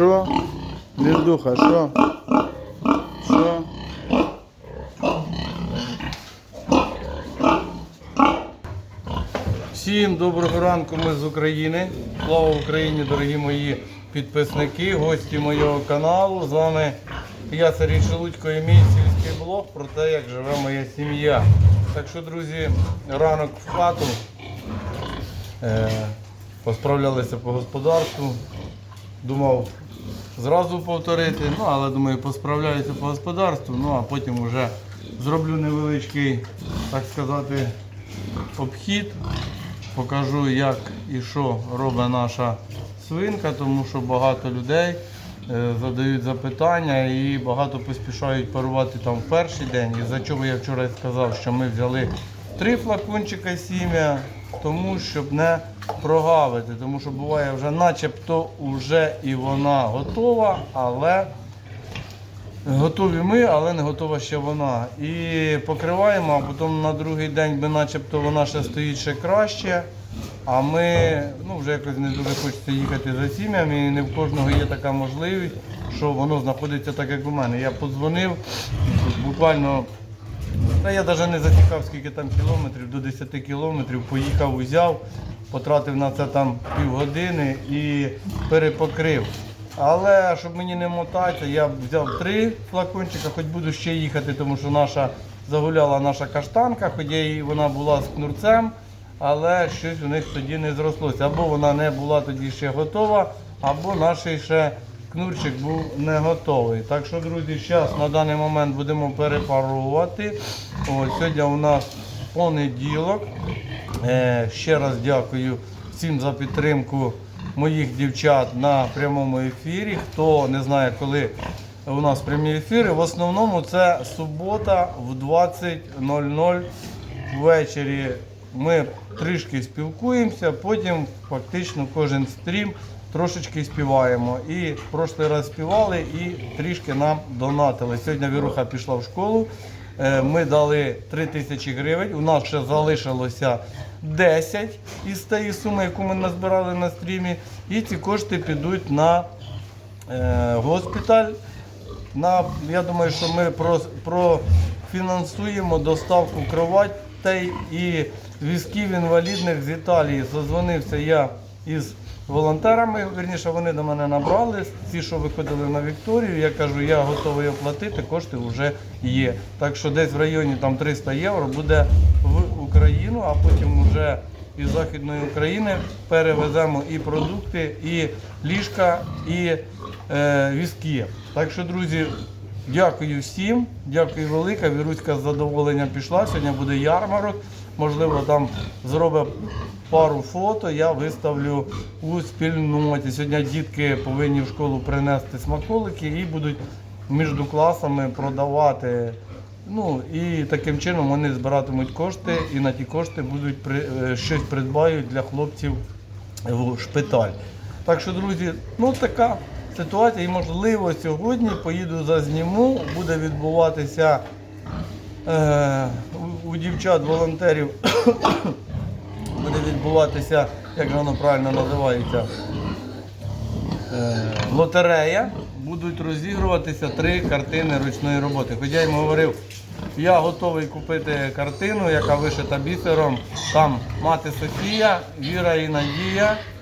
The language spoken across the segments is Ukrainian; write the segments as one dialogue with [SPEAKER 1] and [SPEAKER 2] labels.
[SPEAKER 1] Що? Віздуха, що? Що? Всім доброго ранку, ми з України. Слава Україні, дорогі мої підписники, гості моєго каналу. З вами я Сергій Шелудько і мій сільський блог про те, як живе моя сім'я. Так що, друзі, ранок в хату. Е, посправлялися по господарству. Думав зразу повторити, ну але думаю, посправляюся по господарству, ну а потім вже зроблю невеличкий, так сказати, обхід. Покажу, як і що робить наша свинка, тому що багато людей е, задають запитання і багато поспішають парувати там в перший день. І за чого я вчора сказав, що ми взяли три флакончика сім'я, тому щоб не прогавити. Тому що буває вже начебто вже і вона готова, але Готові ми, але не готова ще вона. І покриваємо, а потім на другий день, би начебто вона ще стоїть ще краще. А ми ну, вже якось не дуже хочеться їхати за сім'ями, і не в кожного є така можливість, що воно знаходиться так, як у мене. Я подзвонив буквально, та я навіть не засікав, скільки там кілометрів, до 10 кілометрів, поїхав, узяв, потратив на це там півгодини і перепокрив. Але щоб мені не мотатися, я взяв три флакончика, хоч буду ще їхати, тому що наша загуляла наша каштанка, хоч і вона була з кнурцем, але щось у них тоді не зрослося. Або вона не була тоді ще готова, або наш ще кнурчик був не готовий. Так що, друзі, зараз на даний момент будемо перепарувати. Ось, сьогодні у нас понеділок. Е, ще раз дякую всім за підтримку моїх дівчат на прямому ефірі. Хто не знає, коли у нас прямі ефіри, в основному це субота в 20.00 ввечері. Ми трішки спілкуємося, потім фактично кожен стрім трошечки співаємо. І в прошлий раз співали і трішки нам донатили. Сьогодні Віруха пішла в школу. Е, Ми дали 3 тисячі гривень. У нас ще залишилося 10 із тієї суми, яку ми назбирали на стрімі. І ці кошти підуть на е, госпіталь. На, я думаю, що ми профінансуємо доставку кроватей і візків інвалідних з Італії. Зазвонився я із волонтерами, верніше вони до мене набрали, ті, що виходили на Вікторію. Я кажу, я готовий оплатити, кошти вже є. Так що десь в районі там 300 євро буде в Україну, а потім вже із Західної України перевеземо і продукти, і ліжка, і е, візки. Так що, друзі, дякую всім, дякую велике. Віруська з задоволенням пішла. Сьогодні буде ярмарок. Можливо, там зробить пару фото, я виставлю у спільноті. Сьогодні дітки повинні в школу принести смаколики і будуть між класами продавати. Ну і таким чином вони збиратимуть кошти і на ті кошти будуть при, е, щось придбають для хлопців в шпиталь. Так що, друзі, ну така ситуація. І можливо сьогодні поїду зазніму, буде відбуватися у, у дівчат-волонтерів буде відбуватися, як воно правильно називається, е, лотерея. Будуть розігруватися три картини ручної роботи. Хоча їм говорив, я готовий купити картину, яка вишита бісером. Там мати Софія, Віра і Надія е,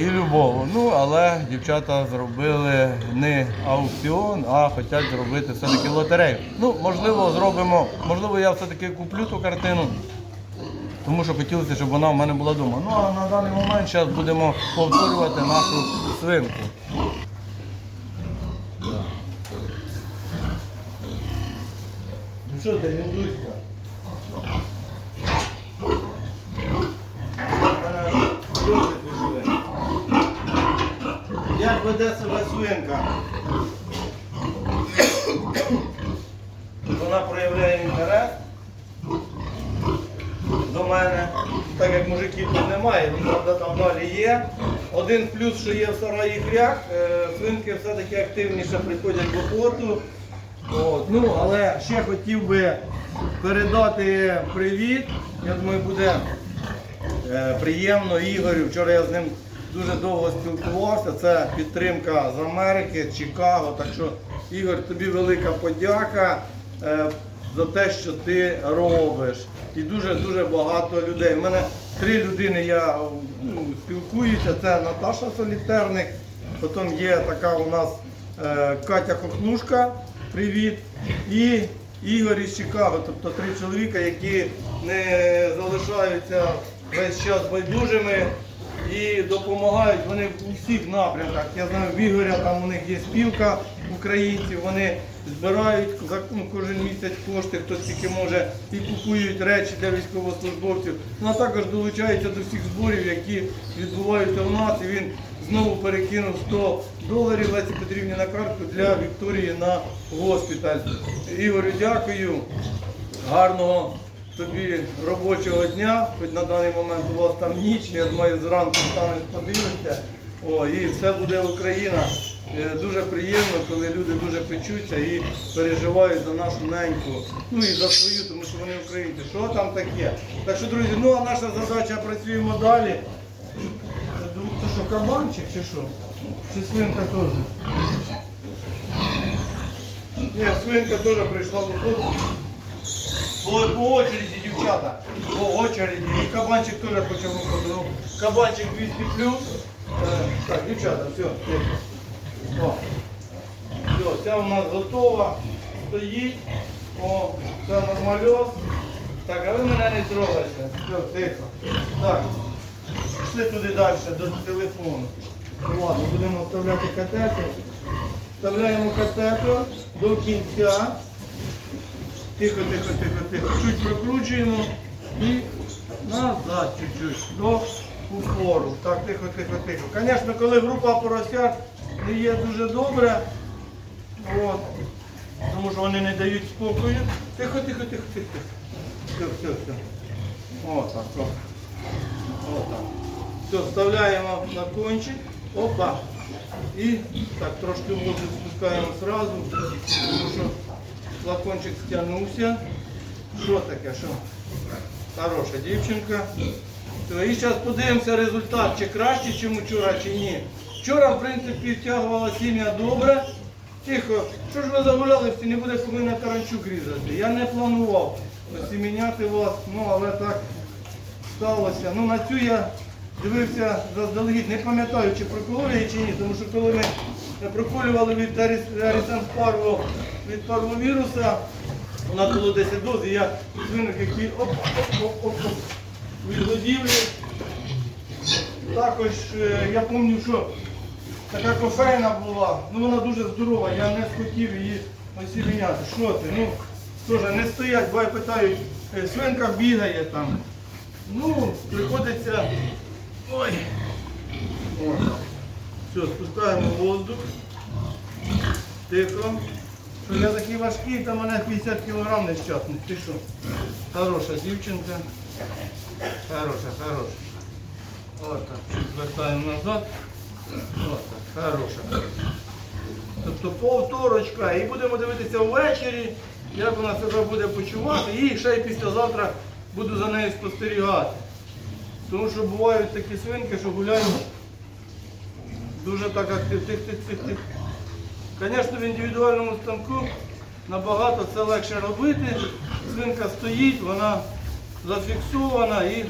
[SPEAKER 1] і Любов. Ну, але дівчата зробили не аукціон, а хочуть зробити все-таки лотерею. Ну, можливо, зробимо, можливо, я все-таки куплю ту картину. Тому що хотілося, щоб вона в мене була вдома. Ну а на даний момент зараз будемо повторювати нашу свинку. Ну що ти? Як веде себе свинка? Вона проявляє інтерес до мене, так як мужиків тут немає, він правда там далі є. Один плюс, що є в сараї хряк, е, свинки все-таки активніше приходять в охоту. От, ну, але ще хотів би передати привіт. Я думаю, буде е, приємно Ігорю. Вчора я з ним дуже довго спілкувався. Це підтримка з Америки, Чикаго. Так що, Ігор, тобі велика подяка е, за те, що ти робиш. І дуже-дуже багато людей. У мене три людини я ну, спілкуюся. Це Наташа Солітерник, потім є така у нас е, Катя Хохнушка, привіт. І Ігор із Чикаго, тобто три чоловіка, які не залишаються весь час байдужими і допомагають вони у всіх напрямках. Я знаю, в Ігоря там у них є спілка українців, вони збирають за ну, кожен місяць кошти, хто тільки може, і купують речі для військовослужбовців. Ну а також долучаються до всіх зборів, які відбуваються у нас. І він знову перекинув 100 доларів Лесі Петрівні на картку для Вікторії на госпіталь. Ігорю, дякую. Гарного тобі робочого дня. Хоч на даний момент у вас там ніч, я думаю, зранку станеш подивишся. О, і все буде Україна. Е, Дуже приємно, коли люди дуже печуться і переживають за нашу неньку. Ну і за свою, тому що вони українці. Що там таке? Так що, друзі, ну а наша задача працюємо далі. Це що, кабанчик чи що? Чи свинка теж? Ні, свинка теж прийшла до. По, очереді, дівчата. По очереді. І кабанчик теж хоче виходити. Кабанчик 200 плюс. Е, так, дівчата, все. О. Все, ця у нас готова. Стоїть. О, це нормальос. Так, а ви мене не трогайте. Все, тихо. Так. Пішли туди далі, до телефону. Ну, Ладно, будемо вставляти катетер. Вставляємо катетер до кінця. Тихо, тихо, тихо, тихо. Чуть прокручуємо і назад чуть-чуть до упору. Так, тихо, тихо, тихо. Звісно, коли група поросят не є дуже добре, от, тому що вони не дають спокою. Тихо, тихо, тихо, тихо. Все, все, все. О, так, о. О, так. Все, вставляємо на кончик. Опа. І так трошки воздух спускаємо одразу, тому що флакончик стягнувся. Що таке? Що? Хороша дівчинка. Все, І зараз подивимося результат, чи краще, ніж вчора, чи ні. Вчора, в принципі, втягувала сім'я добре. Тихо, що ж ви загулялися, не буде коли на таранчук різати. Я не планував осіміняти вас, ну але так сталося. Ну на цю я дивився заздалегідь, не пам'ятаю, чи проколов чи ні, тому що коли ми проколювали від Арісен Парво від парвовіруса, вона було 10 доз, і я свинок, які оп, оп, оп, оп, оп, від. Також е, я пам'ятаю, що така кофейна була, ну вона дуже здорова, я не схотів її осіміняти. Що ти? Ну, теж не стоять, бо питають, «Е, свинка бігає там. Ну, приходиться. Ой. Все, спускаємо воздух. Тихо. Що я такий важкий, та мене 50 кг не щасний. Ти що? Хороша дівчинка. Хороша, хороша. Отак. Звертаємо назад. Отак. Хороша. Тобто повторочка. І будемо дивитися ввечері, як вона себе буде почувати. І ще й післязавтра буду за нею спостерігати. Тому що бувають такі свинки, що гуляють дуже так активно. Звісно, в індивідуальному станку набагато це легше робити. Свинка стоїть, вона зафіксована і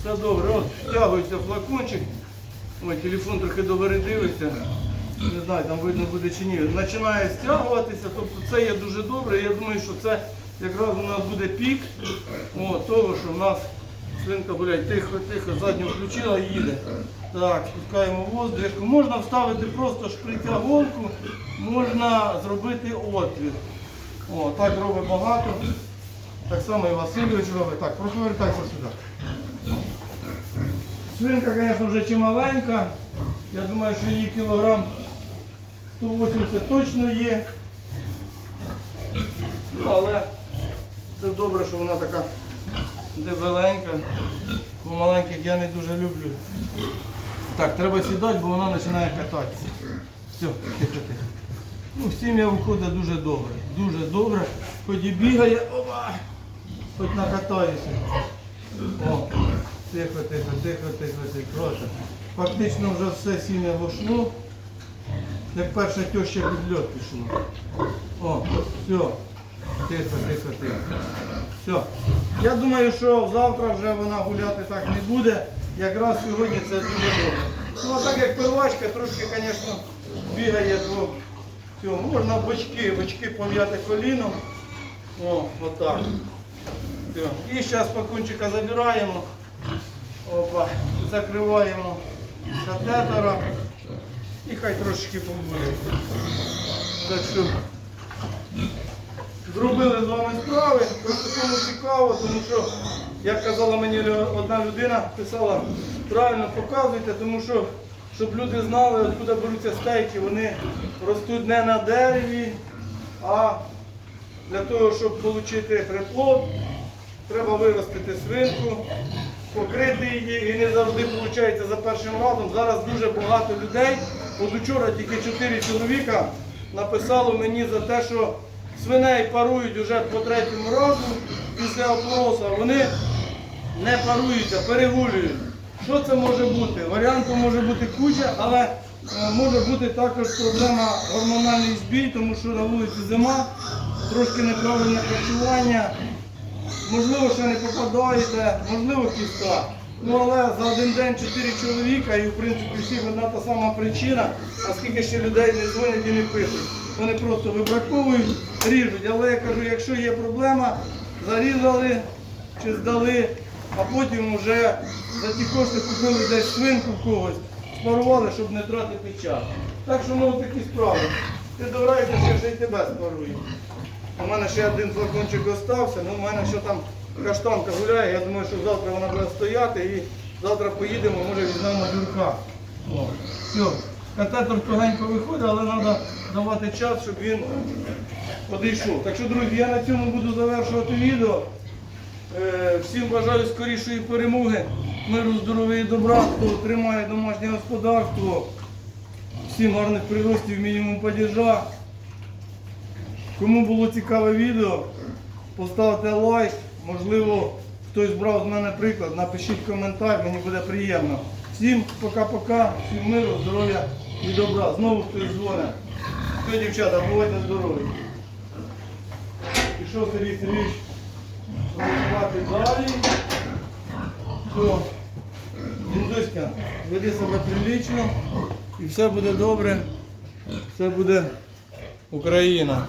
[SPEAKER 1] все добре. От втягується флакончик. Ой, телефон трохи добре дивиться. Не знаю, там видно буде чи ні. Починає стягуватися, тобто це є дуже добре. Я думаю, що це якраз у нас буде пік о, того, що в нас свинка гуляє тихо, тихо, задню включила і їде. Так, спускаємо воздух. Можна вставити просто шприця-голку, можна зробити отвір. О, так робить багато. Так само і Васильович робить. Так, повертайся сюди. Свинка, звісно, вже чималенька. Я думаю, що її кілограм 180 точно є. Але це добре, що вона така дебеленька. Бо маленьких я не дуже люблю. Так, треба сідати, бо вона починає кататися. Все, тихо, тихо. Ну, сім'я виходить дуже добре. Дуже добре. Хоч і бігає, опа, хоч накатаюся. О, тихо, тихо, тихо, тихо, тихо. Прошу. Фактично вже все сіне вошло. Як перша теща під льот пішла. О, все. Тихо, тихо, тихо. Все. Я думаю, що завтра вже вона гуляти так не буде. Якраз сьогодні це дуже добре. Ну а так як первачка, трошки, звісно, бігає по цьому. Можна бочки, бочки пом'яти коліном. О, отак. І зараз пакунчика забираємо. Опа, закриваємо катетера. І хай трошечки побуде. Так що зробили з вами справи. Просто кому цікаво, тому що, як казала мені одна людина, писала, правильно показуйте, тому що, щоб люди знали, откуда беруться стейки, вони ростуть не на дереві, а для того, щоб отримати приплод, треба виростити свинку, покрити її і не завжди виходить за першим разом. Зараз дуже багато людей. От учора тільки 4 чоловіка написало мені за те, що свиней парують вже по третьому разу після опороса. Вони не паруються, перегулюють. Що це може бути? Варіантів може бути куча, але е, може бути також проблема гормональний збій, тому що на вулиці зима, трошки неправильне харчування. Можливо, ще не попадаєте, можливо, кістка. Ну але за один день чотири чоловіка і в принципі всіх одна та сама причина, а скільки ще людей не дзвонять і не пишуть. Вони просто вибраковують, ріжуть. Але я кажу, якщо є проблема, зарізали чи здали, а потім вже за ті кошти купили десь свинку в когось, спарували, щоб не тратити час. Так що ну такі справи. Ти дограєшся, що ще й тебе спарують. У мене ще один флакончик остався, ну у мене ще там каштанка гуляє, я думаю, що завтра вона буде стояти і завтра поїдемо, може візьмемо дюрка. О, все. Катетер тугенько виходить, але треба давати час, щоб він одійшов. Так що, друзі, я на цьому буду завершувати відео. Е, Всім бажаю скорішої перемоги, миру, здоров'я і добра, хто тримає домашнє господарство. Всім гарних приростів, мінімум падіжа. Кому було цікаве відео, поставте лайк. Можливо, хтось брав з мене приклад, напишіть коментар, мені буде приємно. Всім пока-пока, всім миру, здоров'я і добра. Знову хтось дзвонить. Все, дівчата, бувайте здорові. Пішов Сергій Сергійович Працювати далі. Все. Дідуська, веди себе прилічно і все буде добре. Все буде Україна.